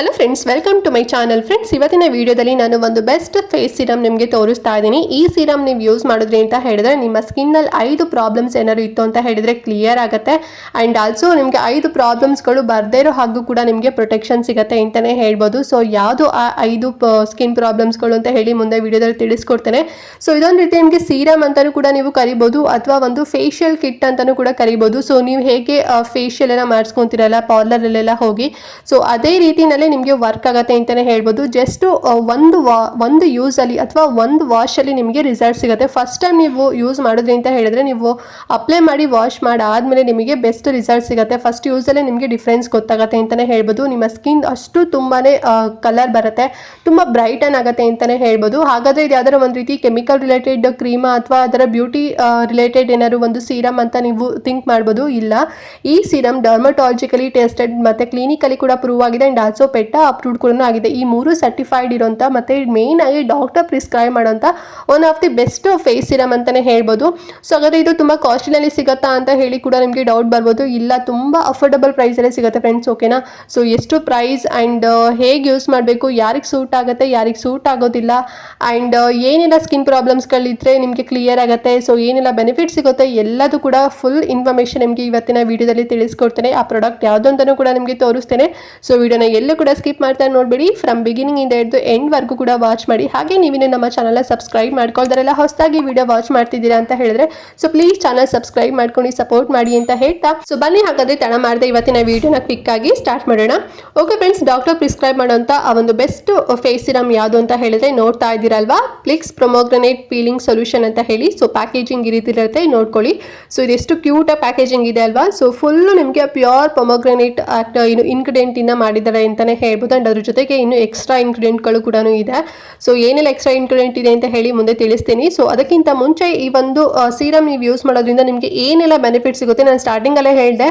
Hello friends welcome to my channel friends ಇವತ್ತಿನ ವಿಡಿಯೋದಲ್ಲಿ ನಾನು ಒಂದು ಬೆಸ್ಟ್ ಫೇಸ್ ಸಿರಮ್ ನಿಮಗೆ ತೋರಿಸ್ತಾ ಇದ್ದೀನಿ. ಈ ಸಿರಮ್ ನೀವು ಯೂಸ್ ಮಾಡಿದ್ರಿ ಅಂತ ಹೇಳಿದ್ರೆ ನಿಮ್ಮ ಸ್ಕಿನ್ನಲ್ಲಿ ಐದು ಪ್ರಾಬ್ಲಮ್ಸ್ ಏನಾದ್ರು ಇತ್ತು ಅಂತ ಹೇಳಿದ್ರೆ ಕ್ಲಿಯರ್ ಆಗುತ್ತೆ. ಆ್ಯಂಡ್ ಆಲ್ಸೋ ನಿಮಗೆ ಐದು ಪ್ರಾಬ್ಲಮ್ಸ್ಗಳು ಬರದೇ ಇರೋ ಹಾಗೂ ಕೂಡ ನಿಮಗೆ ಪ್ರೊಟೆಕ್ಷನ್ ಸಿಗುತ್ತೆ ಅಂತಲೇ ಹೇಳ್ಬೋದು. ಸೊ ಯಾವುದು ಆ ಐದು ಸ್ಕಿನ್ ಪ್ರಾಬ್ಲಮ್ಸ್ಗಳು ಅಂತ ಹೇಳಿ ಮುಂದೆ ವಿಡಿಯೋದಲ್ಲಿ ತಿಳಿಸ್ಕೊಡ್ತೇನೆ. ಸೊ ಇದೊಂದು ರೀತಿ ನಿಮಗೆ ಸೀರಮ್ ಅಂತಲೂ ಕೂಡ ನೀವು ಕರಿಬೋದು, ಅಥವಾ ಒಂದು ಫೇಶಿಯಲ್ ಕಿಟ್ ಅಂತಲೂ ಕೂಡ ಕರಿಬೋದು. ಸೊ ನೀವು ಹೇಗೆ ಫೇಶಿಯಲ್ ಎಲ್ಲ ಮಾಡಿಸ್ಕೊತೀರಲ್ಲ ಪಾರ್ಲರಲ್ಲೆಲ್ಲ ಹೋಗಿ. ಸೊ ಅದೇ ರೀತಿನಲ್ಲೇ ನಿಮಗೆ ವರ್ಕ್ ಆಗುತ್ತೆ ಅಂತಲೇ ಹೇಳ್ಬೋದು. ಜಸ್ಟ್ ಒಂದು ವಾ, ಒಂದು ಯೂಸಲ್ಲಿ ಅಥವಾ ಒಂದು ವಾಶಲ್ಲಿ ನಿಮಗೆ ರಿಸಲ್ಟ್ ಸಿಗುತ್ತೆ. ಫಸ್ಟ್ ಟೈಮ್ ನೀವು ಯೂಸ್ ಮಾಡಿದ್ರಿ ಅಂತ ಹೇಳಿದ್ರೆ ನೀವು ಅಪ್ಲೈ ಮಾಡಿ ವಾಶ್ ಮಾಡಾದಮೇಲೆ ನಿಮಗೆ ಬೆಸ್ಟ್ ರಿಸಲ್ಟ್ ಸಿಗುತ್ತೆ. ಫಸ್ಟ್ ಯೂಸಲ್ಲೇ ನಿಮಗೆ ಡಿಫ್ರೆನ್ಸ್ ಗೊತ್ತಾಗುತ್ತೆ ಅಂತಲೇ ಹೇಳ್ಬೋದು. ನಿಮ್ಮ ಸ್ಕಿನ್ ಅಷ್ಟು ತುಂಬಾ ಕಲರ್ ಬರುತ್ತೆ. ತುಂಬ ಬ್ರೈಟನ್ ಆಗುತ್ತೆ ಅಂತಲೇ ಹೇಳ್ಬೋದು. ಹಾಗಾದರೆ ಇದು ಯಾವ್ದಾರ ಒಂದು ರೀತಿ ಕೆಮಿಕಲ್ ರಿಲೇಟೆಡ್ ಕ್ರೀಮ ಅಥವಾ ಅದರ ಬ್ಯೂಟಿ ರಿಲೇಟೆಡ್ ಏನಾದ್ರು ಒಂದು ಸೀರಮ್ ಅಂತ ನೀವು ಥಿಂಕ್ ಮಾಡ್ಬೋದು? ಇಲ್ಲ. ಈ ಸೀರಮ್ ಡರ್ಮಟಾಲಜಿಕಲಿ ಟೆಸ್ಟೆಡ್ ಮತ್ತು ಕ್ಲಿನಿಕಲಿ ಕೂಡ ಪ್ರೂವ್ ಆಗಿದೆ. ಆ್ಯಂಡ್ ಆಲ್ಸೋ ಪೆಟ್ಟ ಅಪ್ರೂವ್ಡ್ ಕೂಡ ಆಗಿದೆ. ಈ ಮೂರು ಸರ್ಟಿಫೈಡ್ ಇರೋಂಥ ಮತ್ತು ಮೇನ್ ಆಗಿ ಡಾಕ್ಟರ್ ಪ್ರಿಸ್ಕ್ರೈಬ್ ಮಾಡೋಂಥ one of the best face serum ಅಂತಲೇ ಹೇಳ್ಬೋದು. ಸೊ ಹಾಗಾದ್ರೆ ಇದು ತುಂಬ ಕಾಸ್ಟ್ಲಿನಲ್ಲಿ ಸಿಗುತ್ತಾ ಅಂತ ಹೇಳಿ ಕೂಡ ನಿಮಗೆ ಡೌಟ್ ಬರ್ಬೋದು. ಇಲ್ಲ, ತುಂಬ ಅಫೋರ್ಡಬಲ್ ಪ್ರೈಸಲ್ಲೇ ಸಿಗುತ್ತೆ ಫ್ರೆಂಡ್ಸ್ ಓಕೆನಾ ಸೊ ಎಷ್ಟು ಪ್ರೈಸ್ ಆ್ಯಂಡ್ ಹೇಗೆ ಯೂಸ್ ಮಾಡಬೇಕು, ಯಾರಿಗೆ ಸೂಟ್ ಆಗುತ್ತೆ, ಯಾರಿಗೆ ಸೂಟ್ ಆಗೋದಿಲ್ಲ ಆ್ಯಂಡ್ ಏನೆಲ್ಲ ಸ್ಕಿನ್ ಪ್ರಾಬ್ಲಮ್ಸ್ಗಳಿದ್ರೆ ನಿಮಗೆ ಕ್ಲಿಯರ್ ಆಗುತ್ತೆ ಸೊ ಏನೆಲ್ಲ ಬೆನಿಫಿಟ್ ಸಿಗುತ್ತೆ, ಎಲ್ಲದೂ ಕೂಡ ಫುಲ್ ಇನ್ಫಾರ್ಮೇಷನ್ ನಿಮಗೆ ಇವತ್ತಿನ ವಿಡಿಯೋದಲ್ಲಿ ತಿಳಿಸ್ಕೊಡ್ತೇನೆ. ಆ ಪ್ರಾಡಕ್ಟ್ ಯಾವುದೊಂದನ್ನು ಕೂಡ ನಿಮಗೆ ತೋರಿಸ್ತೇನೆ. ಸೊ ವಿಡಿಯೋನ ಎಲ್ಲೂ ಕೂಡ ಸ್ಕಿಪ್ ಮಾಡ್ತಾ ನೋಡ್ಬಿಡಿ. ಫ್ರಮ್ ಬಿಗಿನಿಂಗ್ ಇಂದ ಹಿಡಿದು ಎಂಡ್ವರೆಗೂ ಕೂಡ ವಾಚ್ ಮಾಡಿ. ಹಾಗೆ ನೀವೇ ನಮ್ಮ ಚಾನಲ್ ಸಬ್ಸ್ಕ್ರೈಬ್ ಮಾಡ್ಕೊಳ್ದಾರೆಲ್ಲ ಹೊಸದಾಗಿ ವಿಡಿಯೋ ವಾಚ್ ಮಾಡ್ತಿದ್ದೀರಾ ಅಂತ ಹೇಳಿದ್ರೆ ಸೊ ಪ್ಲೀಸ್ ಚಾನಲ್ ಸಬ್ಸ್ಕ್ರೈಬ್ ಮಾಡ್ಕೊಂಡು ಸಪೋರ್ಟ್ ಮಾಡಿ ಅಂತ ಹೇಳ್ತಾ. ಸೊ ಬನ್ನಿ, ಹಾಗಾದ್ರೆ ತಡ ಮಾಡದೆ ಇವತ್ತಿನ ವಿಡಿಯೋನ ಕ್ವಿಕ್ ಆಗಿ ಸ್ಟಾರ್ಟ್ ಮಾಡೋಣ. ಓಕೆ ಫ್ರೆಂಡ್ಸ್ ಡಾಕ್ಟರ್ ಪ್ರಿಸ್ಕ್ರೈಬ್ ಮಾಡೋಂಥ ಆ ಒಂದು ಬೆಸ್ಟ್ ಫೇಸ್ ಸಿರಮ್ ಯಾವುದು ಅಂತ ಹೇಳಿದ್ರೆ ನೋಡ್ತಾ ಇದ್ದೀರಲ್ವಾ? ಪ್ಲಿಕ್ಸ್ ಪ್ರೊಮೋಗ್ರನೇಟ್ ಪೀಲಿಂಗ್ ಸೊಲ್ಯೂಷನ್ ಅಂತ ಹೇಳಿ. ಸೊ ಪ್ಯಾಕೇಜಿಂಗ್ ಈ ರೀತಿ ಇರುತ್ತೆ, ನೋಡ್ಕೊಳ್ಳಿ. ಸೊ ಇದೆಷ್ಟು ಕ್ಯೂಟ್ ಪ್ಯಾಕೇಜಿಂಗ್ ಇದೆ ಅಲ್ವಾ? ಸೊ ಫುಲ್ ನಿಮಗೆ ಪ್ಯೂರ್ ಪೊಮೋಗ್ರನೇಟ್ ಏನು ಇಂದ ಮಾಡಿದ್ದಾರೆ ಅಂತಾನೆ ಹೇಳ್ಬೋದು. ಆ್ಯಂಡ್ ಅದ್ರ ಜೊತೆಗೆ ಇನ್ನು ಎಕ್ಸ್ಟ್ರಾ ಇಂಗ್ರೀಡಿಯೆಂಟ್ಗಳು ಕೂಡ ಇದೆ. ಸೊ ಏನೆಲ್ಲ ಎಕ್ಸ್ಟ್ರಾ ಇಂಗ್ರೀಡಿಯೆಂಟ್ ಇದೆ ಅಂತ ಹೇಳಿ ಮುಂದೆ ತಿಳಿಸ್ತೀನಿ. ಸೊ ಅದಕ್ಕಿಂತ ಮುಂಚೆ ಈ ಒಂದು ಸೀರಮ್ ನೀವು ಯೂಸ್ ಮಾಡೋದ್ರಿಂದ ನಿಮಗೆ ಏನೆಲ್ಲ ಬೆನಿಫಿಟ್ ಸಿಗುತ್ತೆ? ನಾನು ಸ್ಟಾರ್ಟಿಂಗಲ್ಲೇ ಹೇಳಿದೆ.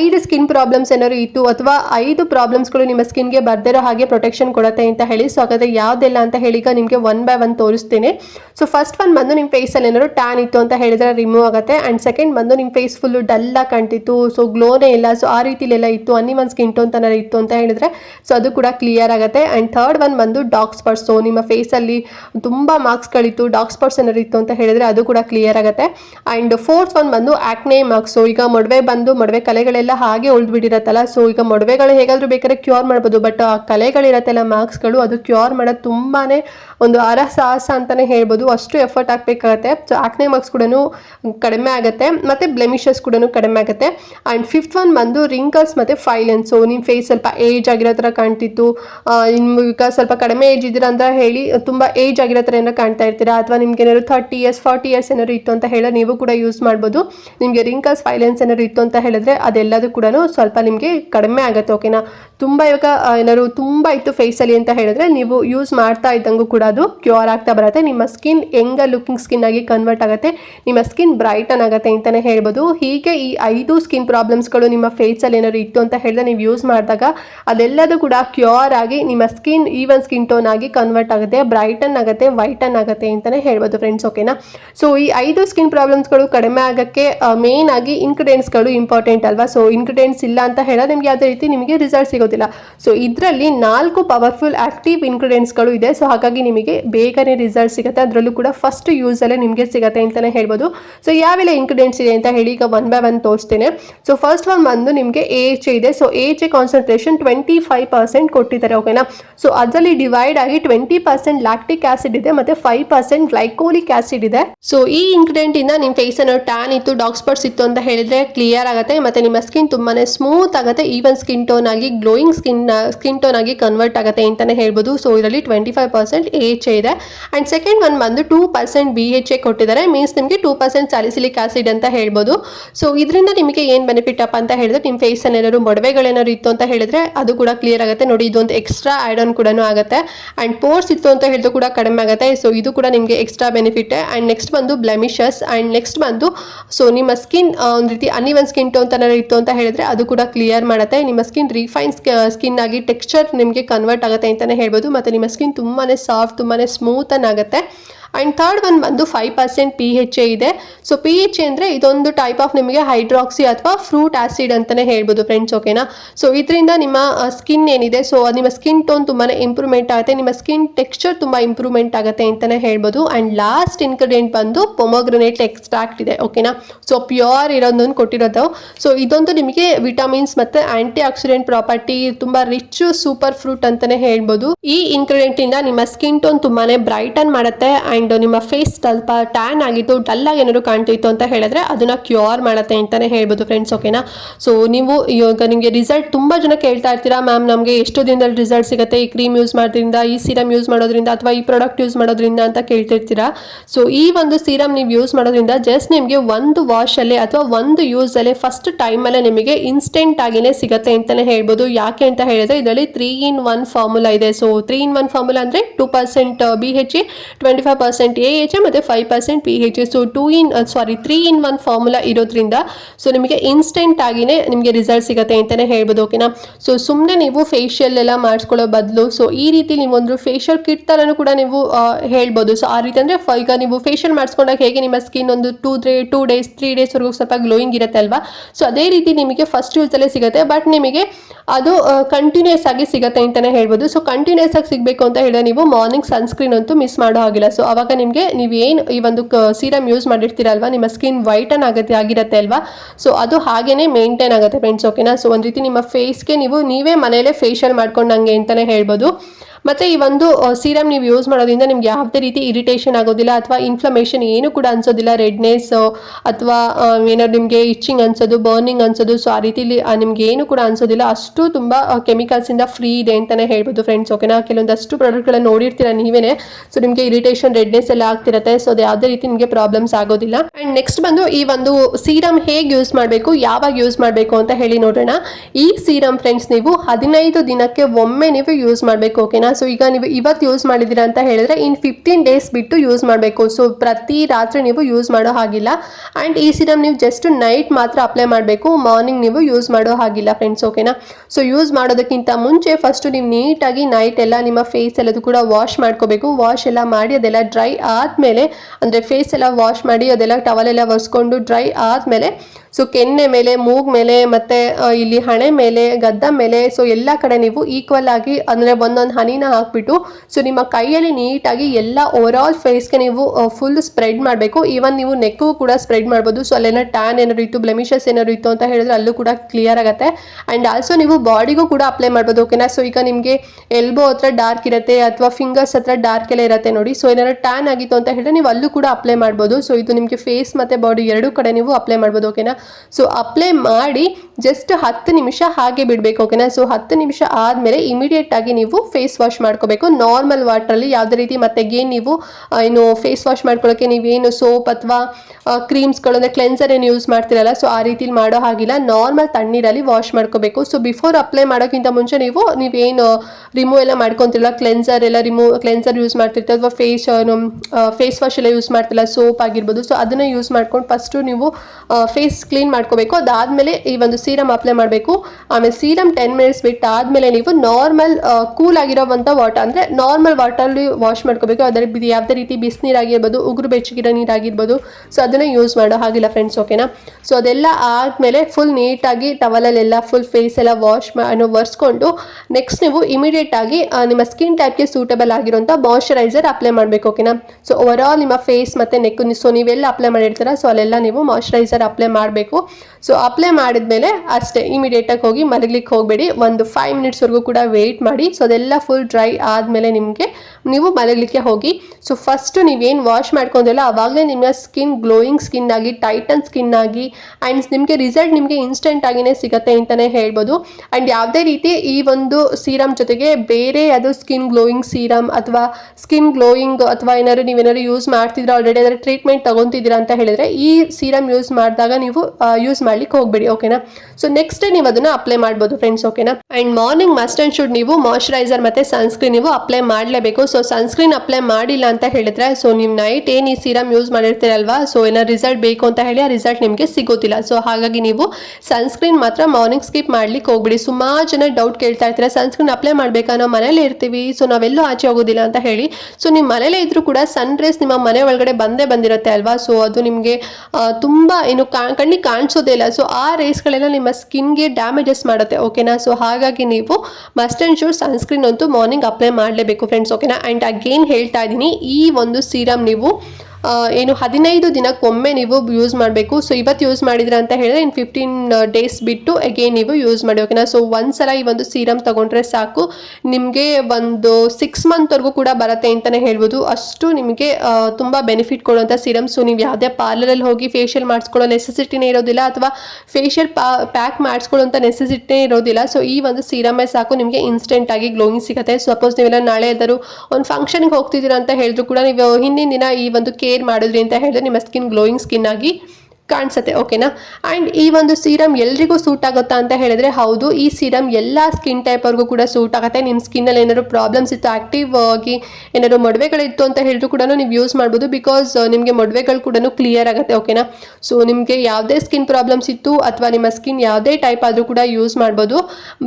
ಐದು ಸ್ಕಿನ್ ಪ್ರಾಬ್ಲಮ್ಸ್ ಏನಾದ್ರು ಇತ್ತು ಅಥವಾ ಐದು ಪ್ರಾಬ್ಲಮ್ಸ್ಗಳು ನಿಮ್ಮ ಸ್ಕಿನ್ಗೆ ಬರ್ದಿರೋ ಹಾಗೆ ಪ್ರೊಟೆಕ್ಷನ್ ಕೊಡುತ್ತೆ ಅಂತ ಹೇಳಿ. ಸೊ ಹಾಗಾದರೆ ಯಾವುದೆಲ್ಲ ಅಂತ ಹೇಳಿ ಈಗ ನಿಮಗೆ ಒನ್ ಬೈ ಒನ್ ತೋರಿಸ್ತೀನಿ. ಸೊ ಫಸ್ಟ್ ಒನ್ ಬಂದು ನಿಮ್ಮ ಫೇಸಲ್ಲಿ ಏನಾದ್ರು ಟ್ಯಾನ್ ಇತ್ತು ಅಂತ ಹೇಳಿದ್ರೆ ರಿಮೂವ್ ಆಗುತ್ತೆ. ಆ್ಯಂಡ್ ಸೆಕೆಂಡ್ ಬಂದು ನಿಮ್ಮ ಫೇಸ್ ಫುಲ್ಲು ಡಲ್ಲಾಗಿ ಕಾಣ್ತಿತ್ತು. ಸೊ ಗ್ಲೋನೇ ಇಲ್ಲ. ಸೊ ಆ ರೀತಿಲೆಲ್ಲ ಇತ್ತು. ಅನ್ನಿ ಒಂದು ಸ್ಕಿನ್ ಟೋನ್ ಥರ ಇತ್ತು ಅಂತ ಹೇಳಿದ್ರೆ ಸೊ ಅದು ಕೂಡ ಕ್ಲಿಯರ್ ಆಗುತ್ತೆ. ಆ್ಯಂಡ್ ಥರ್ಡ್ ಒನ್ ಬಂದು ಡಾಕ್ ಸ್ಪಾಟ್ಸ್ ಸೊ ನಿಮ್ಮ ಫೇಸಲ್ಲಿ ತುಂಬ ಮಾರ್ಕ್ಸ್ಗಳಿತ್ತು ಡಾಕ್ ಸ್ಪಾಟ್ಸ್ ಏನಾದ್ರು ಇತ್ತು ಅಂತ ಹೇಳಿದ್ರೆ ಅದು ಕೂಡ ಕ್ಲಿಯರ್ ಆಗುತ್ತೆ. ಆ್ಯಂಡ್ ಫೋರ್ತ್ ಒನ್ ಬಂದು ಆ್ಯಕ್ನೇ ಮಾರ್ಕ್ಸ್ ಸೊ ಈಗ ಮೊಡವೆ ಬಂದು, ಮೊಡವೆ ಕಲೆಗಳೆಲ್ಲ ಹಾಗೆ ಉಳಿದ್ಬಿಟ್ಟಿರತ್ತಲ್ಲ. ಸೊ ಈಗ ಮೊಡವೆಗಳು ಹೇಗಾದರೂ ಬೇಕಾದ್ರೆ ಕ್ಯೂರ್ ಮಾಡ್ಬೋದು. ಬಟ್ ಆ ಕಲೆಗಳಿರತ್ತೆಲ್ಲ ಮಾರ್ಕ್ಸ್ಗಳು ಅದು ಕ್ಯೂರ್ ಮಾಡೋದು ತುಂಬಾ ಒಂದು ಅರಸಾಹಸ ಅಂತಲೇ ಹೇಳ್ಬೋದು. ಅಷ್ಟು ಎಫರ್ಟ್ ಹಾಕಬೇಕಾಗತ್ತೆ. ಸೊ ಆಕ್ನೆ ಮಾರ್ಕ್ಸ್ ಕೂಡ ಕಡಿಮೆ ಆಗುತ್ತೆ. ಮತ್ತು ಬ್ಲೆಮಿಷಸ್ ಕೂಡ ಕಡಿಮೆ ಆಗುತ್ತೆ. ಆ್ಯಂಡ್ ಫಿಫ್ತ್ ಒನ್ ಬಂದು ರಿಂಕಲ್ಸ್ ಮತ್ತು ಫೈಲೆನ್ಸ್ ಸೊ ನಿಮ್ಮ ಫೇಸ್ ಸ್ವಲ್ಪ ಏಜ್ ಆಗಿರೋ ಥರ ಕಾಣ್ತಿತ್ತು. ನಿಮ್ಗೆ ಸ್ವಲ್ಪ ಕಡಿಮೆ ಏಜ್ ಇದ್ದೀರಾ ಅಂತ ಹೇಳಿ, ತುಂಬ ಏಜ್ ಆಗಿರೋ ಥರ ಏನೋ ಕಾಣ್ತಾ ಇರ್ತೀರಾ? ಅಥವಾ ನಿಮ್ಗೆ ಏನಾದ್ರು ಥರ್ಟಿ ಇಯರ್ಸ್ ಫಾರ್ಟಿ ಇಯರ್ಸ್ ಏನಾದ್ರು ಇತ್ತು ಅಂತ ಹೇಳಿದ್ರೆ ನೀವು ಕೂಡ ಯೂಸ್ ಮಾಡ್ಬೋದು. ನಿಮಗೆ ರಿಂಕಲ್ಸ್ ಫೈಲೆನ್ಸ್ ಏನಾದ್ರು ಇತ್ತು ಅಂತ ಹೇಳಿದ್ರೆ ಅದೆಲ್ಲದೂ ಕೂಡ ಸ್ವಲ್ಪ ನಿಮಗೆ ಕಡಿಮೆ ಆಗುತ್ತೆ ಓಕೆನಾ ತುಂಬ ಇವಾಗ ಏನಾದ್ರು ತುಂಬ ಇತ್ತು ಫೇಸಲ್ಲಿ ಅಂತ ಹೇಳಿದ್ರೆ ನೀವು ಯೂಸ್ ಮಾಡ್ತಾ ಇದ್ದಂಗೂ ಕೂಡ ಅದು ಕ್ಯೂರ್ ಆಗ್ತಾ ಬರುತ್ತೆ. ನಿಮ್ಮ ಸ್ಕಿನ್ ಹೆಂಗ ಲುಕಿಂಗ್ ಸ್ಕಿನ್ ಆಗಿ ಕನ್ವರ್ಟ್ ಆಗುತ್ತೆ. ನಿಮ್ಮ ಸ್ಕಿನ್ ಬ್ರೈಟನ್ ಆಗುತ್ತೆ ಅಂತಲೇ ಹೇಳ್ಬೋದು. ಹೀಗೆ ಈ ಐದು ಸ್ಕಿನ್ ಪ್ರಾಬ್ಲಮ್ಸ್ಗಳು ನಿಮ್ಮ ಫೇಸಲ್ಲಿ ಏನಾದ್ರು ಇತ್ತು ಅಂತ ಹೇಳಿದ್ರೆ ನೀವು ಯೂಸ್ ಮಾಡಿದಾಗ ಅದೆಲ್ಲದೂ ಕೂಡ ಕ್ಯೂರ್ ಆಗಿ ನಿಮ್ಮ ಸ್ಕಿನ್ ಈವನ್ ಸ್ಕಿನ್ ಟೋನ್ ಆಗಿ ಕನ್ವರ್ಟ್ ಆಗುತ್ತೆ ಬ್ರೈಟನ್ ಆಗುತ್ತೆ ವೈಟನ್ ಆಗುತ್ತೆ ಅಂತಲೇ ಹೇಳ್ಬೋದು ಫ್ರೆಂಡ್ಸ್ ಓಕೆನಾ ಸೊ ಈ ಐದು ಸ್ಕಿನ್ ಪ್ರಾಬ್ಲಮ್ಸ್ಗಳು ಕಡಿಮೆ ಆಗೋಕ್ಕೆ ಮೇನ್ ಆಗಿ ಇನ್ಗ್ರೀಡಿಯೆಂಟ್ಸ್ಗಳು ಇಂಪಾರ್ಟೆಂಟ್ ಅಲ್ವಾ? ಸೊ ಇನ್ಗ್ರೀಡಿಯೆಂಟ್ಸ್ ಇಲ್ಲ ಅಂತ ಹೇಳೋ ನಿಮಗೆ ಯಾವುದೇ ರೀತಿ ನಿಮಗೆ ರಿಸಲ್ಟ್ ಸಿಗೋದಿಲ್ಲ. ಸೊ ಇದರಲ್ಲಿ ನಾಲ್ಕು ಪವರ್ಫುಲ್ ಆಕ್ಟಿವ್ ಇನ್ಗ್ರೀಡಿಯೆಂಟ್ಸ್ಗಳು ಇದೆ. ಸೊ ಹಾಗಾಗಿ ನಿಮಗೆ ಬೇಗನೆ ರಿಸಲ್ಟ್ ಸಿಗುತ್ತೆ. ಅದರಲ್ಲೂ ಕೂಡ ಫಸ್ಟ್ ಯೂಸಲ್ಲೇ ನಿಮಗೆ ಸಿಗುತ್ತೆ ಅಂತಲೇ ಹೇಳ್ಬೋದು. ಸೊ ಯಾವೆಲ್ಲ ಇಂಗ್ರೀಡಿಯೆಂಟ್ಸ್ ಇದೆ ಅಂತ ಹೇಳಿ ಈಗ ಒನ್ ಬೈ ಒನ್ ತೋರಿಸ್ತೇನೆ. ಸೊ ಫಸ್ಟ್ ಒನ್ ಬಂದು ನಿಮಗೆ ಎ ಇದೆ. So A H A concentration twenty five percent ಕೊಟ್ಟಿದ್ದಾರೆ ಓಕೆನಾ ಸೊ ಅದರಲ್ಲಿ ಡಿವೈಡ್ ಆಗಿ ಟ್ವೆಂಟಿ ಪರ್ಸೆಂಟ್ ಲ್ಯಾಕ್ಟಿಕ್ ಆಸಿಡ್ ಇದೆ, ಮತ್ತೆ ಫೈವ್ ಪರ್ಸೆಂಟ್ ಗ್ಲೈಕೋಲಿಕ್ ಆಸಿಡ್ ಇದೆ. ಸೊ ಈ ಇಂಗ್ರೀಡಿಯೆಂಟ್ ಇಂದ ನಿಮ್ಮ ಫೇಸ್ ಅನ್ನೋ ಟ್ಯಾನ್ ಇತ್ತು ಡಾಕ್ ಸ್ಪಾಟ್ಸ್ ಇತ್ತು ಅಂತ ಹೇಳಿದ್ರೆ ಕ್ಲಿಯರ್ ಆಗುತ್ತೆ, ಮತ್ತೆ ನಿಮ್ಮ ಸ್ಕಿನ್ ತುಂಬಾನೇ ಸ್ಮೂತ್ ಆಗುತ್ತೆ ಈವನ್ ಸ್ಕಿನ್ ಟೋನ್ ಆಗಿ ಗ್ಲೋಯಿಂಗ್ ಸ್ಕಿನ್ ಸ್ಕಿನ್ ಟೋನ್ ಆಗಿ ಕನ್ವರ್ಟ್ ಆಗುತ್ತೆ ಅಂತಾನೆ ಹೇಳ್ಬೋದು. ಸೊ ಇದರಲ್ಲಿ twenty five percent A H ಇದೆ. ಅಂಡ್ ಸೆಕೆಂಡ್ ಒನ್ ಬಂದು two percent B H A ಕೊಟ್ಟಿದ್ದಾರೆ ಮೀನ್ಸ್ ನಿಮಗೆ ಟೂ ಪರ್ಸೆಂಟ್ ಸ್ಯಾಲಿಸಿಲಿಕ್ ಆಸಿಡ್ ಅಂತ ಹೇಳ್ಬೋದು. ಸೊ ಇದರಿಂದ ನಿಮಗೆ ಏನು ಬೆನಿಫಿಟ್ ಅಪ್ ಅಂತ ಹೇಳಿದ್ರೆ ನಿಮ್ಮ ಫೇಸ್ ಏನಾದ್ರು ಮೊಡವೆಗಳೇನಾದ್ರು ಇತ್ತು ಅಂತ ಹೇಳಿದ್ರೆ, ಅದು ಕೂಡ ಕ್ಲಿಯರ್ ಆಗುತ್ತೆ. ನೋಡಿ, ಇದೊಂದು ಎಕ್ಸ್ಟ್ರಾ ಆ್ಯಡ್ ಆನ್ ಕೂಡ ಆಗುತ್ತೆ. ಆ್ಯಂಡ್ ಪೋರ್ಸ್ ಇತ್ತು ಅಂತ ಹೇಳಿದ್ರು ಕೂಡ ಕಡಿಮೆ ಆಗುತ್ತೆ. ಸೊ ಇದು ಕೂಡ ನಿಮಗೆ ಎಕ್ಸ್ಟ್ರಾ ಬೆನಿಫಿಟ್ ಆ್ಯಂಡ್ ನೆಕ್ಸ್ಟ್ ಬಂದು ಬ್ಲೆಮಿಷಸ್ ಆ್ಯಂಡ್ ನೆಕ್ಸ್ಟ್ ಬಂದು ಸೊ ನಿಮ್ಮ ಸ್ಕಿನ್ ಒಂದು ರೀತಿ ಅನಿವನ್ ಸ್ಕಿನ್ ಟೋನ್ ಥರ ಇತ್ತು ಅಂತ ಹೇಳಿದ್ರೆ ಅದು ಕೂಡ ಕ್ಲಿಯರ್ ಮಾಡುತ್ತೆ. ನಿಮ್ಮ ಸ್ಕಿನ್ ರಿಫೈನ್ ಸ್ಕಿನ್ ಆಗಿ ಟೆಕ್ಸ್ಚರ್ ನಿಮಗೆ ಕನ್ವರ್ಟ್ ಆಗುತ್ತೆ ಅಂತಲೇ ಹೇಳ್ಬೋದು. ಮತ್ತು ನಿಮ್ಮ ಸ್ಕಿನ್ ತುಂಬಾ ಸಾಫ್ಟ್ ತುಂಬಾ ಸ್ಮೂತ್ ಆಗುತ್ತೆ ಆ್ಯಂಡ್ ಥರ್ಡ್ ಒನ್ ಬಂದು five percent P H A ಇದೆ. ಸೊ ಪಿ ಎಚ್ ಎ ಅಂದರೆ ಇದೊಂದು ಟೈಪ್ ಆಫ್ ನಿಮಗೆ ಹೈಡ್ರಾಕ್ಸಿ ಅಥವಾ ಫ್ರೂಟ್ ಆಸಿಡ್ ಅಂತಲೇ ಹೇಳ್ಬೋದು ಫ್ರೆಂಡ್ಸ್ ಓಕೆನಾ ಸೊ ಇದರಿಂದ ನಿಮ್ಮ ಸ್ಕಿನ್ ಏನಿದೆ ಸೊ ನಿಮ್ಮ ಸ್ಕಿನ್ ಟೋನ್ ತುಂಬಾ ಇಂಪ್ರೂವ್ಮೆಂಟ್ ಆಗುತ್ತೆ, ನಿಮ್ಮ ಸ್ಕಿನ್ ಟೆಕ್ಸ್ಚರ್ ತುಂಬ ಇಂಪ್ರೂವ್ಮೆಂಟ್ ಆಗುತ್ತೆ ಅಂತಲೇ ಹೇಳ್ಬೋದು. ಆ್ಯಂಡ್ ಲಾಸ್ಟ್ ಇನ್ಗ್ರೀಡಿಯೆಂಟ್ ಬಂದು ಪೊಮೊಗ್ರನೇಟ್ ಎಕ್ಸ್ಟ್ರಾಕ್ಟ್ ಇದೆ ಓಕೆನಾ ಸೊ ಪ್ಯೂರ್ ಇರೋದೊಂದು ಕೊಟ್ಟಿರೋದು. ಸೊ ಇದೊಂದು ನಿಮಗೆ ವಿಟಮಿನ್ಸ್ ಮತ್ತು ಆ್ಯಂಟಿ ಆಕ್ಸಿಡೆಂಟ್ ಪ್ರಾಪರ್ಟಿ ತುಂಬ ರಿಚ್ ಸೂಪರ್ ಫ್ರೂಟ್ ಅಂತಲೇ ಹೇಳ್ಬೋದು. ಈ ಇಂಗ್ರೀಡಿಯೆಂಟ್ ಇಂದ ನಿಮ್ಮ ಸ್ಕಿನ್ ಟೋನ್ ತುಂಬಾನೇ ಬ್ರೈಟನ್ ಮಾಡುತ್ತೆ. ಆ್ಯಂಡ್ ನಿಮ್ಮ ಫೇಸ್ ಸ್ವಲ್ಪ ಟ್ಯಾನ್ ಆಗಿತ್ತು ಡಲ್ಲಾಗಿ ಏನಾದ್ರು ಕಾಣ್ತಿತ್ತು ಅಂತ ಹೇಳಿದ್ರೆ ಅದನ್ನ ಕ್ಯೂರ್ ಮಾಡುತ್ತೆ ಅಂತಾನೆ ಹೇಳ್ಬೋದು ಫ್ರೆಂಡ್ಸ್ ಓಕೆನಾ ಸೊ ನೀವು ಇವಾಗ ನಿಮಗೆ ರಿಸಲ್ಟ್ ತುಂಬಾ ಜನ ಕೇಳ್ತಾ ಇರ್ತೀರಾ ಮ್ಯಾಮ್ ನಮಗೆ ಎಷ್ಟು ದಿನದಲ್ಲಿ ರಿಸಲ್ಟ್ ಸಿಗುತ್ತೆ? ಈ ಕ್ರೀಮ್ ಯೂಸ್ ಮಾಡೋದ್ರಿಂದ, ಈ ಸೀರಮ್ ಯೂಸ್ ಮಾಡೋದ್ರಿಂದ ಅಥವಾ ಈ ಪ್ರಾಡಕ್ಟ್ ಯೂಸ್ ಮಾಡೋದ್ರಿಂದ ಅಂತ ಕೇಳ್ತಿರ್ತೀರಾ? ಸೊ ಈ ಒಂದು ಸೀರಮ್ ನೀವು ಯೂಸ್ ಮಾಡೋದ್ರಿಂದ ಜಸ್ಟ್ ನಿಮಗೆ ಒಂದು ವಾಶಲ್ಲೇ ಅಥವಾ ಒಂದು ಯೂಸಲ್ಲೇ ಫಸ್ಟ್ ಟೈಮಲ್ಲೇ ನಿಮಗೆ ಇನ್ಸ್ಟೆಂಟ್ ಆಗಿನೇ ಸಿಗುತ್ತೆ ಅಂತಲೇ ಹೇಳ್ಬೋದು. ಯಾಕೆ ಅಂತ ಹೇಳಿದ್ರೆ ಇದರಲ್ಲಿ ತ್ರೀ ಇನ್ ಒನ್ ಫಾರ್ಮುಲಾ ಇದೆ. So three in one formula ಅಂದರೆ two percent B H twenty five A H ಮತ್ತು five percent P H so two in sorry three in one formula ಇರೋದ್ರಿಂದ ಸೊ ನಿಮಗೆ ಇನ್ಸ್ಟೆಂಟ್ ಆಗಿನೇ ನಿಮಗೆ result ಸಿಗುತ್ತೆ ಅಂತಲೇ ಹೇಳ್ಬೋದು ಓಕೆನಾ ಸೊ ಸುಮ್ಮನೆ ನೀವು ಫೇಶಿಯಲ್ ಎಲ್ಲ ಮಾಡಿಸ್ಕೊಳ್ಳೋ ಬದಲು ಸೊ ಈ ರೀತಿ ನೀವೊಂದು ಫೇಶಿಯಲ್ ಕಿಟ್ ಥರನೂ ಕೂಡ ನೀವು ಹೇಳ್ಬೋದು. ಸೊ ಆ ರೀತಿ ಅಂದರೆ ಈಗ ನೀವು ಫೇಶಿಯಲ್ ಮಾಡಿಸ್ಕೊಂಡಾಗ ಹೇಗೆ ನಿಮ್ಮ ಸ್ಕಿನ್ ಒಂದು two three two days three ಡೇಸ್ವರೆಗೂ ಸ್ವಲ್ಪ ಗ್ಲೋಯಿಂಗ್ ಇರುತ್ತೆ ಅಲ್ವಾ? ಸೊ ಅದೇ ರೀತಿ ನಿಮಗೆ ಫಸ್ಟ್ ಯೂಸಲ್ಲೇ ಸಿಗುತ್ತೆ ಬಟ್ ನಿಮಗೆ ಅದು ಕಂಟಿನ್ಯೂಸ್ ಆಗಿ ಸಿಗುತ್ತೆ ಅಂತಲೇ ಹೇಳ್ಬೋದು. ಸೊ ಕಂಟಿನ್ಯೂಸ್ ಆಗಿ ಸಿಗಬೇಕು ಅಂತ ಹೇಳಿದ್ರೆ ನೀವು ಮಾರ್ನಿಂಗ್ ಸನ್ಸ್ಕ್ರೀನ್ ಅಂತೂ ಮಿಸ್ ಮಾಡೋ ಹಾಗಿಲ್ಲ. ಸೊ ಅವಾಗ ನಿಮಗೆ ನೀವು ಏನು ಈ ಒಂದು ಸೀರಮ್ ಯೂಸ್ ಮಾಡಿರ್ತೀರಲ್ವಾ? ನಿಮ್ಮ ಸ್ಕಿನ್ ವೈಟನ್ ಆಗುತ್ತೆ, ಆಗಿರುತ್ತೆ ಅಲ್ವಾ? ಸೊ ಅದು ಹಾಗೇನೆ ಮೇಂಟೈನ್ ಆಗುತ್ತೆ ಫ್ರೆಂಡ್ಸ್ ಓಕೆನಾ ಸೊ ಒಂದು ರೀತಿ ನಿಮ್ಮ ಫೇಸ್ಗೆ ನೀವು ನೀವೇ ಮನೆಯಲ್ಲೇ ಫೇಶಿಯಲ್ ಮಾಡ್ಕೊಂಡಂಗೆ ಅಂತಲೇ ಹೇಳ್ಬೋದು. ಮತ್ತು ಈ ಒಂದು ಸೀರಮ್ ನೀವು ಯೂಸ್ ಮಾಡೋದ್ರಿಂದ ನಿಮ್ಗೆ ಯಾವುದೇ ರೀತಿ ಇರಿಟೇಷನ್ ಆಗೋದಿಲ್ಲ ಅಥವಾ ಇನ್ಫ್ಲಮೇಷನ್ ಏನು ಕೂಡ ಅನ್ಸೋದಿಲ್ಲ ರೆಡ್ನೆಸ್ ಅಥವಾ ಏನಾದ್ರು ನಿಮಗೆ ಇಚ್ಚಿಂಗ್ ಅನ್ಸೋದು ಬರ್ನಿಂಗ್ ಅನ್ಸೋದು ಸೊ ಆ ರೀತಿಲಿ ನಿಮ್ಗೆ ಏನು ಕೂಡ ಅನ್ಸೋದಿಲ್ಲ. ಅಷ್ಟು ತುಂಬ ಕೆಮಿಕಲ್ಸಿಂದ ಫ್ರೀ ಇದೆ ಅಂತಲೇ ಹೇಳ್ಬೋದು ಫ್ರೆಂಡ್ಸ್ ಓಕೆನಾ ಕೆಲವೊಂದಷ್ಟು ಪ್ರಾಡಕ್ಟ್ಗಳನ್ನ ನೋಡಿರ್ತೀರ ನೀವೇ ಸೊ ನಿಮಗೆ ಇರಿಟೇಷನ್ ರೆಡ್ನೆಸ್ ಎಲ್ಲ ಆಗ್ತಿರತ್ತೆ ಸೊ ಅದು ಯಾವುದೇ ರೀತಿ ನಿಮಗೆ ಪ್ರಾಬ್ಲಮ್ಸ್ ಆಗೋದಿಲ್ಲ. ಆ್ಯಂಡ್ ನೆಕ್ಸ್ಟ್ ಬಂದು ಈ ಒಂದು ಸೀರಮ್ ಹೇಗೆ ಯೂಸ್ ಮಾಡಬೇಕು, ಯಾವಾಗ ಯೂಸ್ ಮಾಡಬೇಕು ಅಂತ ಹೇಳಿ ನೋಡೋಣ. ಈ ಸೀರಮ್ ಫ್ರೆಂಡ್ಸ್ ನೀವು ಹದಿನೈದು ದಿನಕ್ಕೆ ಒಮ್ಮೆ ನೀವು ಯೂಸ್ ಮಾಡಬೇಕು ಓಕೆನಾ ಸೊ ಈಗ ನೀವು ಇವತ್ತು ಯೂಸ್ ಮಾಡಿದ್ದೀರಾ ಅಂತ ಹೇಳಿದ್ರೆ, ಇನ್ ಫಿಫ್ಟೀನ್ ಡೇಸ್ ಬಿಟ್ಟು ಯೂಸ್ ಮಾಡಬೇಕು. ಸೊ ಪ್ರತಿ ರಾತ್ರಿ ನೀವು ಯೂಸ್ ಮಾಡೋ ಹಾಗಿಲ್ಲ. ಆ್ಯಂಡ್ ಈ ಸೀರಮ್ ನೀವು ಜಸ್ಟ್ ನೈಟ್ ಮಾತ್ರ ಅಪ್ಲೈ ಮಾಡಬೇಕು. ಮಾರ್ನಿಂಗ್ ನೀವು ಯೂಸ್ ಮಾಡೋ ಹಾಗಿಲ್ಲ ಫ್ರೆಂಡ್ಸ್ ಓಕೆನಾ ಸೊ ಯೂಸ್ ಮಾಡೋದಕ್ಕಿಂತ ಮುಂಚೆ ಫಸ್ಟು ನೀವು ನೀಟಾಗಿ ನೈಟ್ ಎಲ್ಲ ನಿಮ್ಮ ಫೇಸ್ ಎಲ್ಲದು ಕೂಡ ವಾಶ್ ಮಾಡ್ಕೋಬೇಕು. ವಾಶ್ ಎಲ್ಲ ಮಾಡಿ ಅದೆಲ್ಲ ಡ್ರೈ ಆದಮೇಲೆ, ಅಂದರೆ ಫೇಸ್ ಎಲ್ಲ ವಾಶ್ ಮಾಡಿ ಅದೆಲ್ಲ ಟವಲ್ ಎಲ್ಲ ಒರೆಸ್ಕೊಂಡು ಡ್ರೈ ಆದಮೇಲೆ ಸೊ ಕೆನ್ನೆ ಮೇಲೆ, ಮೂಗ್ ಮೇಲೆ, ಮತ್ತೆ ಇಲ್ಲಿ ಹಣೆ ಮೇಲೆ, ಗದ್ದ ಮೇಲೆ ಸೊ ಎಲ್ಲ ಕಡೆ ನೀವು ಈಕ್ವಲ್ ಆಗಿ ಅಂದರೆ ಒಂದೊಂದು ಹನಿನ ಹಾಕ್ಬಿಟ್ಟು ಸೊ ನಿಮ್ಮ ಕೈಯಲ್ಲಿ ನೀಟಾಗಿ ಎಲ್ಲ ಓವರ್ ಆಲ್ ಫೇಸ್ಗೆ ನೀವು ಫುಲ್ ಸ್ಪ್ರೆಡ್ ಮಾಡಬೇಕು. ಈವನ್ ನೀವು ನೆಕ್ಕು ಕೂಡ ಸ್ಪ್ರೆಡ್ ಮಾಡ್ಬೋದು. ಸೊ ಅಲ್ಲೇನೋ ಟ್ಯಾನ್ ಏನಾದ್ರು ಇತ್ತು ಬ್ಲೆಮಿಷಸ್ ಏನಾದ್ರು ಇತ್ತು ಅಂತ ಹೇಳಿದ್ರೆ ಅಲ್ಲೂ ಕೂಡ ಕ್ಲಿಯರ್ ಆಗುತ್ತೆ. ಆ್ಯಂಡ್ ಆಲ್ಸೋ ನೀವು ಬಾಡಿಗೂ ಕೂಡ ಅಪ್ಲೈ ಮಾಡ್ಬೋದು ಓಕೆನಾ ಸೊ ಈಗ ನಿಮಗೆ ಎಲ್ಬೋ ಹತ್ರ ಡಾರ್ಕ್ ಇರುತ್ತೆ ಅಥವಾ ಫಿಂಗರ್ಸ್ ಹತ್ರ ಡಾರ್ಕ್ ಎಲ್ಲ ಇರುತ್ತೆ ನೋಡಿ. ಸೊ ಏನಾದ್ರು ಟ್ಯಾನ್ ಆಗಿತ್ತು ಅಂತ ಹೇಳಿದ್ರೆ ನೀವು ಅಲ್ಲೂ ಕೂಡ ಅಪ್ಲೈ ಮಾಡ್ಬೋದು. ಸೊ ಇದು ನಿಮಗೆ ಫೇಸ್ ಮತ್ತು ಬಾಡಿ ಎರಡೂ ಕಡೆ ನೀವು ಅಪ್ಲೈ ಮಾಡ್ಬೋದು ಓಕೆನಾ ಸೊ ಅಪ್ಲೈ ಮಾಡಿ ಜಸ್ಟ್ ಹತ್ತು ನಿಮಿಷ ಹಾಗೆ ಬಿಡಬೇಕು ಓಕೆನಾ ಸೊ ಹತ್ತು ನಿಮಿಷ ಆದಮೇಲೆ ಇಮಿಡಿಯೇಟ್ ಆಗಿ ನೀವು ಫೇಸ್ ವಾಶ್ ಮಾಡ್ಕೋಬೇಕು. ನಾರ್ಮಲ್ ವಾಟ್ರಲ್ಲಿ ಯಾವುದೇ ರೀತಿ ಮತ್ತೆ ಗೇನ್ ನೀವು ಏನು ಫೇಸ್ ವಾಶ್ ಮಾಡ್ಕೊಳ್ಳೋಕ್ಕೆ ನೀವೇನು ಸೋಪ್ ಅಥವಾ ಕ್ರೀಮ್ಸ್ಗಳು ಅಂದರೆ ಕ್ಲೆನ್ಸರ್ ಏನು ಯೂಸ್ ಮಾಡ್ತಿರಲ್ಲ ಸೊ ಆ ರೀತಿಲಿ ಮಾಡೋ ಹಾಗಿಲ್ಲ. ನಾರ್ಮಲ್ ತಣ್ಣೀರಲ್ಲಿ ವಾಶ್ ಮಾಡ್ಕೋಬೇಕು. ಸೊ ಬಿಫೋರ್ ಅಪ್ಲೈ ಮಾಡೋಕ್ಕಿಂತ ಮುಂಚೆ ನೀವು, ನೀವೇನು ರಿಮೂವ್ ಎಲ್ಲ ಮಾಡ್ಕೊತಿರಲ್ಲ ಕ್ಲೆನ್ಸರ್ ಎಲ್ಲ ರಿಮೂವ್ ಕ್ಲೆನ್ಸರ್ ಯೂಸ್ ಮಾಡ್ತಿರ್ತೀವಿ ಅಥವಾ ಫೇಸ್ ಫೇಸ್ ವಾಶ್ ಎಲ್ಲ ಯೂಸ್ ಮಾಡ್ತಿಲ್ಲ ಸೋಪ್ ಆಗಿರ್ಬೋದು. ಸೊ ಅದನ್ನು ಯೂಸ್ ಮಾಡ್ಕೊಂಡು ಫಸ್ಟು ನೀವು ಫೇಸ್ ಕ್ಲೀನ್ ಮಾಡ್ಕೋಬೇಕು. ಅದಾದಮೇಲೆ ಈ ಒಂದು ಸೀರಮ್ ಅಪ್ಲೈ ಮಾಡಬೇಕು. ಆಮೇಲೆ ಸೀರಮ್ ಟೆನ್ ಮಿನಿಟ್ಸ್ ಬಿಟ್ಟು ಆದಮೇಲೆ ನೀವು ನಾರ್ಮಲ್ ಕೂಲ್ ಆಗಿರೋವಂಥ ವಾಟರ್ ಅಂದರೆ ನಾರ್ಮಲ್ ವಾಟರ್ಲಿ ವಾಶ್ ಮಾಡ್ಕೋಬೇಕು. ಅದರ ಯಾವುದೇ ರೀತಿ ಬಿಸಿನೀರಾಗಿರ್ಬೋದು ಉಗುರು ಬೆಚ್ಚಗಿರೋ ನೀರಾಗಿರ್ಬೋದು. ಸೊ ಅದನ್ನು ಯೂಸ್ ಮಾಡೋ ಹಾಗಿಲ್ಲ ಫ್ರೆಂಡ್ಸ್ ಓಕೆನಾ ಸೊ ಅದೆಲ್ಲ ಆದಮೇಲೆ ಫುಲ್ ನೀಟಾಗಿ ಟವಲಲ್ಲೆಲ್ಲ ಫುಲ್ ಫೇಸ್ ಎಲ್ಲ ವಾಶ್ ಮಾಡಿ ಒರೆಸ್ಕೊಂಡು ನೆಕ್ಸ್ಟ್ ನೀವು ಇಮಿಡಿಯೇಟ್ ಆಗಿ ನಿಮ್ಮ ಸ್ಕಿನ್ ಟೈಪ್ಗೆ ಸೂಟಬಲ್ ಆಗಿರುವಂಥ ಮಾಯಶ್ಚರೈಸರ್ ಅಪ್ಲೈ ಮಾಡಬೇಕು ಓಕೆನಾ ಸೊ ಓವರ್ ಆಲ್ ನಿಮ್ಮ ಫೇಸ್ ಮತ್ತು ನೆಕ್ ಸೊ ನೀವೆಲ್ಲ ಅಪ್ಲೈ ಮಾಡಿರ್ತೀರ? ಸೊ ಅಲ್ಲೆಲ್ಲ ನೀವು ಮಾಯಶ್ಚರೈಸರ್ ಅಪ್ಲೈ ಮಾಡಬೇಕು. ಸೊ ಅಪ್ಲೈ ಮಾಡಿದ್ಮೇಲೆ ಅಷ್ಟೇ ಇಮಿಡಿಯೇಟಾಗಿ ಹೋಗಿ ಮಲಗಲಿಕ್ಕೆ ಹೋಗಬೇಡಿ. ಒಂದು ಫೈವ್ ಮಿನಿಟ್ಸ್ವರೆಗೂ ಕೂಡ ವೆಯ್ಟ್ ಮಾಡಿ. ಸೊ ಅದೆಲ್ಲ ಫುಲ್ ಡ್ರೈ ಆದಮೇಲೆ ನಿಮಗೆ, ನೀವು ಮಲಗಲಿಕ್ಕೆ ಹೋಗಿ. ಸೊ ಫಸ್ಟು ನೀವೇನು ವಾಶ್ ಮಾಡ್ಕೊಂಡಿಲ್ಲ ಆವಾಗಲೇ ನಿಮ್ಮ ಸ್ಕಿನ್ ಗ್ಲೋಯಿಂಗ್ ಸ್ಕಿನ್ ಆಗಿ ಟೈಟನ್ ಸ್ಕಿನ್ ಆಗಿ ಆ್ಯಂಡ್ ನಿಮಗೆ ರಿಸಲ್ಟ್ ನಿಮಗೆ ಇನ್ಸ್ಟೆಂಟ್ ಆಗಿನೇ ಸಿಗುತ್ತೆ ಅಂತಲೇ ಹೇಳ್ಬೋದು. ಆ್ಯಂಡ್ ಯಾವುದೇ ರೀತಿ ಈ ಒಂದು ಸೀರಮ್ ಜೊತೆಗೆ ಬೇರೆ ಅದು ಸ್ಕಿನ್ ಗ್ಲೋಯಿಂಗ್ ಸೀರಮ್ ಅಥವಾ ಸ್ಕಿನ್ ಗ್ಲೋಯಿಂಗ್ ಅಥವಾ ಏನಾದ್ರು ನೀವೇನಾದ್ರು ಯೂಸ್ ಮಾಡ್ತಿದ್ರೆ ಆಲ್ರೆಡಿ ಅದರ ಟ್ರೀಟ್ಮೆಂಟ್ ತಗೊತಿದ್ದೀರಾ ಅಂತ ಹೇಳಿದ್ರೆ, ಈ ಸೀರಮ್ ಯೂಸ್ ಮಾಡಿದಾಗ ನೀವು ಯೂಸ್ ಮಾಡ್ಲಿಕ್ಕೆ ಹೋಗ್ಬೇಡಿ ಓಕೆನಾ ಸೊ ನೆಕ್ಸ್ಟ್ ನೀವು ಅದನ್ನ ಅಪ್ಲೈ ಮಾಡ್ಬೋದು ಫ್ರೆಂಡ್ಸ್ ಓಕೆನಾ and morning must and should ನೀವು ಮಾಯಶ್ಚರೈಸರ್ ಮತ್ತೆ ಸನ್ಸ್ಕ್ರೀನ್ ನೀವು ಅಪ್ಲೈ ಮಾಡಲೇಬೇಕು. ಸೊ ಸನ್ಸ್ಕ್ರೀನ್ ಅಪ್ಲೈ ಮಾಡಿಲ್ಲ ಅಂತ ಹೇಳಿದ್ರೆ ಸೊ ನೀವು ನೈಟ್ ಏನು ಈ ಸೀರಮ್ ಯೂಸ್ ಮಾಡಿರ್ತೀರಲ್ವಾ? ಸೊ ಏನಾದ್ರು ರಿಸಲ್ಟ್ ಬೇಕು ಅಂತ ಹೇಳಿ ಆ ರಿಸಲ್ಟ್ ನಿಮಗೆ ಸಿಗೋದಿಲ್ಲ. ಸೊ ಹಾಗಾಗಿ ನೀವು ಸನ್ಸ್ಕ್ರೀನ್ ಮಾತ್ರ ಮಾರ್ನಿಂಗ್ ಸ್ಕಿಪ್ ಮಾಡ್ಲಿಕ್ಕೆ ಹೋಗ್ಬಿಡಿ. ಸುಮಾರು ಜನ ಡೌಟ್ ಕೇಳ್ತಾ ಇರ್ತಾರೆ ಸನ್ಸ್ಕ್ರೀನ್ ಅಪ್ಲೈ ಮಾಡಬೇಕಾ? ನಾವು ಮನೇಲಿ ಇರ್ತೀವಿ ಸೊ ನಾವೆಲ್ಲೂ ಆಚೆ ಹೋಗೋದಿಲ್ಲ ಅಂತ ಹೇಳಿ. ಸೊ ನಿಮ್ಮ ಮನೇಲೇ ಇದ್ರೂ ಕೂಡ ಸನ್ ರೇಸ್ ನಿಮ್ಮ ಮನೆ ಒಳಗಡೆ ಬಂದೇ ಬಂದಿರುತ್ತೆ ಅಲ್ವಾ? ಸೊ ಅದು ನಿಮಗೆ ತುಂಬ ಏನು ಕಾ ಕಣ್ಣಿಗೆ ಕಾಣಿಸೋದೇ ಇಲ್ಲ. ಸೊ ಆ ರೇಸ್ಗಳೆಲ್ಲ ನಿಮ್ಮ ಸ್ಕಿನ್ಗೆ ಡ್ಯಾಮೇಜಸ್ ಮಾಡುತ್ತೆ. ಓಕೆನಾ ಸೊ ಹಾಗಾಗಿ ನೀವು ಮಸ್ಟ್ ಆ್ಯಂಡ್ ಶೂರ್ ಸನ್ಸ್ಕ್ರೀನ್ ಅಂತೂ ಮಾರ್ನಿಂಗ್ ಅಪ್ಲೈ ಮಾಡಲೇಬೇಕು ಫ್ರೆಂಡ್ಸ್ ಓಕೆನಾ ಆ್ಯಂಡ್ ಅಗೇನ್ ಹೇಳ್ತಾ ಇದ್ದೀನಿ, ಈ ಒಂದು ಸೀರಮ್ ನೀವು ಏನು ಹದಿನೈದು ದಿನಕ್ಕೊಮ್ಮೆ ನೀವು ಯೂಸ್ ಮಾಡಬೇಕು. ಸೊ ಇವತ್ತು ಯೂಸ್ ಮಾಡಿದ್ರೆ ಅಂತ ಹೇಳಿದ್ರೆ ಇನ್ನು ಫಿಫ್ಟೀನ್ ಡೇಸ್ ಬಿಟ್ಟು ಅಗೇನ್ ನೀವು ಯೂಸ್ ಮಾಡಿ ಓಕೆನಾ ಸೊ ಒಂದ್ಸಲ ಈ ಒಂದು ಸೀರಮ್ ತಗೊಂಡ್ರೆ ಸಾಕು. ನಿಮಗೆ ಒಂದು ಸಿಕ್ಸ್ ಮಂತ್ವರೆಗೂ ಕೂಡ ಬರುತ್ತೆ ಅಂತಲೇ ಹೇಳ್ಬೋದು. ಅಷ್ಟು ನಿಮಗೆ ತುಂಬ ಬೆನಿಫಿಟ್ ಕೊಡುವಂಥ ಸೀರಮ್ ಸೊ ನೀವು ಯಾವುದೇ ಪಾರ್ಲರಲ್ಲಿ ಹೋಗಿ ಫೇಶಿಯಲ್ ಮಾಡಿಸ್ಕೊಳ್ಳೋ ನೆಸೆಸಿಟಿನೇ ಇರೋದಿಲ್ಲ ಅಥವಾ ಫೇಶಿಯಲ್ ಪಾ ಪ್ಯಾಕ್ ಮಾಡಿಸ್ಕೊಳ್ಳೋಂಥ ನೆಸೆಸಿಟಿನೇ ಇರೋದಿಲ್ಲ. ಸೊ ಈ ಒಂದು ಸೀರಮೇ ಸಾಕು, ನಿಮಗೆ ಇನ್ಸ್ಟೆಂಟಾಗಿ ಗ್ಲೋಯಿಂಗ್ ಸಿಗುತ್ತೆ. ಸಪೋಸ್ ನೀವೆಲ್ಲ ನಾಳೆ ಏನಾದರೂ ಒಂದು ಫಂಕ್ಷನ್ಗೆ ಹೋಗ್ತಿದ್ದೀರಾ ಅಂತ ಹೇಳಿದ್ರು ಕೂಡ ನೀವು ಹಿಂದಿನ ದಿನ ಈ ಒಂದು ಕೇರ್ ಮಾಡಿದ್ರಿ ಅಂತ ಹೇಳಿದ್ರೆ ನಿಮ್ಮ ಸ್ಕಿನ್ ಗ್ಲೋಯಿಂಗ್ ಸ್ಕಿನ್ ಆಗಿ ಕಾಣಿಸುತ್ತೆ ಓಕೆನಾ ಆ್ಯಂಡ್ ಈ ಒಂದು ಸೀರಮ್ ಎಲ್ರಿಗೂ ಸೂಟ್ ಆಗುತ್ತಾ ಅಂತ ಹೇಳಿದ್ರೆ, ಹೌದು, ಈ ಸೀರಮ್ ಎಲ್ಲ ಸ್ಕಿನ್ ಟೈಪ್ವರೆಗೂ ಕೂಡ ಸೂಟ್ ಆಗುತ್ತೆ. ನಿಮ್ಮ ಸ್ಕಿನ್ನಲ್ಲಿ ಏನಾದ್ರು ಪ್ರಾಬ್ಲಮ್ಸ್ ಇತ್ತು ಆಕ್ಟಿವ್ ಆಗಿ ಏನಾದರೂ ಮೊಡವೆಗಳಿತ್ತು ಅಂತ ಹೇಳಿದ್ರು ಕೂಡ ನೀವು ಯೂಸ್ ಮಾಡ್ಬೋದು ಬಿಕಾಸ್ ನಿಮಗೆ ಮೊಡವೆಗಳು ಕೂಡ ಕ್ಲಿಯರ್ ಆಗುತ್ತೆ ಓಕೆನಾ ಸೊ ನಿಮಗೆ ಯಾವುದೇ ಸ್ಕಿನ್ ಪ್ರಾಬ್ಲಮ್ಸ್ ಇತ್ತು ಅಥವಾ ನಿಮ್ಮ ಸ್ಕಿನ್ ಯಾವುದೇ ಟೈಪ್ ಆದರೂ ಕೂಡ ಯೂಸ್ ಮಾಡ್ಬೋದು.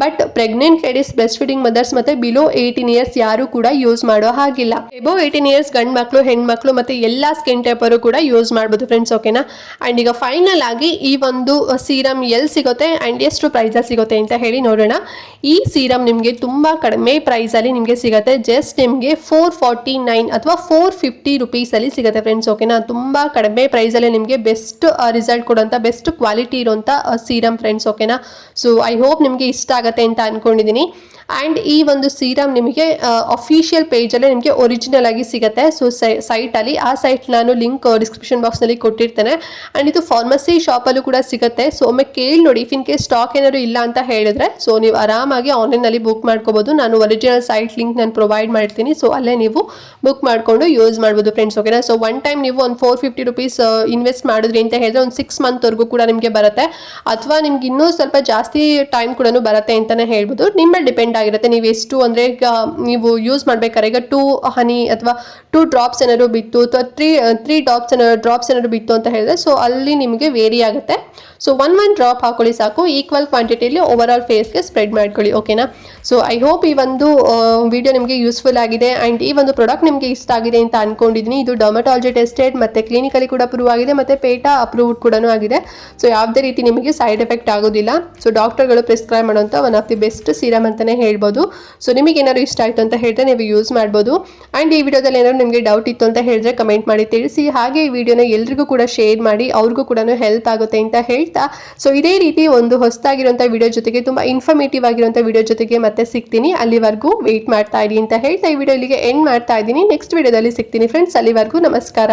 But pregnant ladies breastfeeding mothers ಮತ್ತು ಬಿಲೋ ಏಯ್ಟೀನ್ ಇಯರ್ಸ್ ಯಾರು ಕೂಡ ಯೂಸ್ ಮಾಡೋ ಹಾಗಿಲ್ಲ. ಎಬೋ ಏಯ್ಟೀನ್ ಇಯರ್ಸ್ ಗಂಡು ಮಕ್ಕಳು ಹೆಣ್ಮಕ್ಳು ಮತ್ತು ಎಲ್ಲ ಸ್ಕಿನ್ ಟೈಪರು ಕೂಡ ಯೂಸ್ ಮಾಡ್ಬೋದು ಫ್ರೆಂಡ್ಸ್ ಓಕೆನಾ ಆ್ಯಂಡ್ ಈಗ ಫೈನಲ್ ಆಗಿ ಈ ಒಂದು ಸೀರಮ್ ಎಲ್ಲಿ ಸಿಗುತ್ತೆ? ಆ್ಯಂಡ್ ಎಷ್ಟು ಪ್ರೈಸಲ್ಲಿ ಸಿಗುತ್ತೆ ಅಂತ ಹೇಳಿ ನೋಡೋಣ. ಈ ಸೀರಮ್ ನಿಮಗೆ ತುಂಬ ಕಡಿಮೆ ಪ್ರೈಸಲ್ಲಿ ನಿಮಗೆ ಸಿಗುತ್ತೆ. ಜಸ್ಟ್ ನಿಮಗೆ ಫೋರ್ ಫಾರ್ಟಿ ನೈನ್ ಅಥವಾ ಫೋರ್ ಫಿಫ್ಟಿ ರುಪೀಸಲ್ಲಿ ಸಿಗುತ್ತೆ ಫ್ರೆಂಡ್ಸ್ ಓಕೆನಾ ತುಂಬ ಕಡಿಮೆ ಪ್ರೈಸಲ್ಲಿ ನಿಮಗೆ ಬೆಸ್ಟ್ ರಿಸಲ್ಟ್ ಕೊಡೋಂಥ ಬೆಸ್ಟ್ ಕ್ವಾಲಿಟಿ ಇರೋಂಥ ಸೀರಮ್ ಫ್ರೆಂಡ್ಸ್ ಓಕೆನಾ ಸೊ ಐ ಹೋಪ್ ನಿಮಗೆ ಇಷ್ಟ ಆಗುತ್ತೆ ಅಂತ ಅಂದ್ಕೊಂಡಿದ್ದೀನಿ ಆ್ಯಂಡ್ ಈ ಒಂದು ಸೀರಮ್ ನಿಮಗೆ ಅಫಿಷಿಯಲ್ ಪೇಜಲ್ಲೇ ನಿಮಗೆ ಒರಿಜಿನಲ್ ಆಗಿ ಸಿಗುತ್ತೆ. ಸೊ ಸೈಟಲ್ಲಿ ಆ ಸೈಟ್ ನಾನು ಲಿಂಕ್ ಡಿಸ್ಕ್ರಿಪ್ಷನ್ ಬಾಕ್ಸ್ನಲ್ಲಿ ಕೊಟ್ಟಿರ್ತೇನೆ. ಆ್ಯಂಡ್ ಇದು ಫಾರ್ಮಸಿ ಶಾಪಲ್ಲೂ ಕೂಡ ಸಿಗುತ್ತೆ. ಸೊ ಒಮ್ಮೆ ಕೇಳಿ ನೋಡಿ ಇಫ್ ಇನ್ ಕೇಸ್ ಸ್ಟಾಕ್ ಏನಾದ್ರು ಇಲ್ಲ ಅಂತ ಹೇಳಿದ್ರೆ ಸೊ ನೀವು ಆರಾಮಾಗಿ ಆನ್ಲೈನಲ್ಲಿ ಬುಕ್ ಮಾಡ್ಕೋಬೋದು. ನಾನು ಒರಿಜಿನಲ್ ಸೈಟ್ ಲಿಂಕ್ ನಾನು ಪ್ರೊವೈಡ್ ಮಾಡ್ತೀನಿ ಸೊ ಅಲ್ಲೇ ನೀವು ಬುಕ್ ಮಾಡಿಕೊಂಡು ಯೂಸ್ ಮಾಡ್ಬೋದು ಫ್ರೆಂಡ್ಸ್ ಓಕೆನಾ ಸೊ ಒನ್ ಟೈಮ್ ನೀವು ಒಂದು ಫೋರ್ ಫಿಫ್ಟಿ ರುಪೀಸ್ ಇನ್ವೆಸ್ಟ್ ಮಾಡಿದ್ರಿ ಅಂತ ಹೇಳಿದ್ರೆ ಒಂದು ಸಿಕ್ಸ್ ಮಂತ್ವರೆಗೂ ಕೂಡ ನಿಮಗೆ ಬರುತ್ತೆ. ಅಥವಾ ನಿಮ್ಗೆ ಇನ್ನೂ ಸ್ವಲ್ಪ ಜಾಸ್ತಿ ಟೈಮ್ ಕೂಡ ಬರುತ್ತೆ ಅಂತಲೇ ಹೇಳ್ಬೋದು. ನಿಮ್ಮ ಮೇಲೆ ಡಿಪೆಂಡ್ ಆಗಿರುತ್ತೆ. ನೀವು ಎಷ್ಟು ಅಂದರೆ ಈಗ ನೀವು ಯೂಸ್ ಮಾಡ್ಬೇಕಾದ್ರೆ ಈಗ ಟೂ ಹನಿ ಅಥವಾ ಟೂ ಡ್ರಾಪ್ಸ್ ಏನಾದ್ರು ಬಿತ್ತು ಅಥವಾ ತ್ರೀ ತ್ರೀ ಡ್ರಾಪ್ಸ್ ಏನಾದ್ರು ಡ್ರಾಪ್ಸ್ ಏನಾದ್ರು ಬಿತ್ತು ಅಂತ ಹೇಳಿದ್ರೆ ಸೊ ಅಲ್ಲಿ ನಿಮಗೆ ವೇರಿ ಆಗುತ್ತೆ. ಸೊ ಒನ್ ಒನ್ ಡ್ರಾಪ್ ಹಾಕೊಳ್ಳಿ ಸಾಕು. ಈಕ್ವಲ್ ಕ್ವಾಂಟಿಟಿಲಿ ಓವರ್ ಆಲ್ ಫೇಸ್ಗೆ ಸ್ಪ್ರೆಡ್ ಮಾಡ್ಕೊಳ್ಳಿ ಓಕೆನಾ ಸೊ ಐ ಹೋಪ್ ಈ ಒಂದು ವಿಡಿಯೋ ನಿಮಗೆ ಯೂಸ್ಫುಲ್ ಆಗಿದೆ ಆ್ಯಂಡ್ ಈ ಒಂದು ಪ್ರಾಡಕ್ಟ್ ನಿಮಗೆ ಇಷ್ಟ ಆಗಿದೆ ಅಂತ ಅನ್ಕೊಂಡಿದ್ದೀನಿ ಇದು ಡೊಮೆಟಾಲಜಿ ಟೆಸ್ಟೆಡ್ ಮತ್ತು ಕ್ಲಿನಿಕಲಿ ಕೂಡ ಪ್ರೂವ್ ಆಗಿದೆ, ಮತ್ತು ಪೇಟಾ ಅಪ್ರೂವ್ಡ್ ಕೂಡ ಆಗಿದೆ. ಸೊ ಯಾವುದೇ ರೀತಿ ನಿಮಗೆ ಸೈಡ್ ಎಫೆಕ್ಟ್ ಆಗೋದಿಲ್ಲ. ಸೊ ಡಾಕ್ಟರ್ಗಳು ಪ್ರಿಸ್ಕ್ರೈಬ್ ಮಾಡುವಂಥ one of the best serum ಅಂತಲೇ ಹೇಳ್ಬೋದು. ಸೊ ನಿಮಗೆ ಏನಾದ್ರು ಇಷ್ಟ ಆಯಿತು ಅಂತ ಹೇಳಿದ್ರೆ ನೀವು ಯೂಸ್ ಮಾಡ್ಬೋದು. ಆ್ಯಂಡ್ ಈ ವಿಡಿಯೋದಲ್ಲಿ ಏನಾದ್ರು ನಿಮಗೆ ಡೌಟ್ ಇತ್ತು ಅಂತ ಹೇಳಿದ್ರೆ ಕಮೆಂಟ್ ಮಾಡಿ ತಿಳಿಸಿ. ಹಾಗೆ ಈ ವಿಡಿಯೋನ ಎಲ್ರಿಗೂ ಕೂಡ ಶೇರ್ ಮಾಡಿ, ಅವ್ರಿಗೂ ಕೂಡ ಹೆಲ್ಪ್ ಆಗುತ್ತೆ ಅಂತ ಹೇಳ್ತಾ. ಸೊ ಇದೇ ರೀತಿ ಒಂದು ಹೊಸದಾಗಿರುವಂಥ ವಿಡಿಯೋ ಜೊತೆಗೆ ತುಂಬ ಇನ್ಫಾರ್ಮೇಟಿವ್ ಆಗಿರುವಂಥ ವಿಡಿಯೋ ಜೊತೆಗೆ ಮತ್ತೆ ಸಿಗ್ತೀನಿ. ಅಲ್ಲಿವರೆಗೂ ವೆಯ್ಟ್ ಮಾಡ್ತಾ ಇದೀನಿ ಅಂತ ಹೇಳ್ತಾ ಈ ವಿಡಿಯೋ ಇಲ್ಲಿಗೆ ಎಂಡ್ ಮಾಡ್ತಾ ಇದ್ದೀನಿ. ನೆಕ್ಸ್ಟ್ ವಿಡಿಯೋದಲ್ಲಿ ಸಿಗ್ತೀನಿ ಫ್ರೆಂಡ್ಸ್ ಅಲ್ಲಿವರೆಗೂ ನಮಸ್ಕಾರ.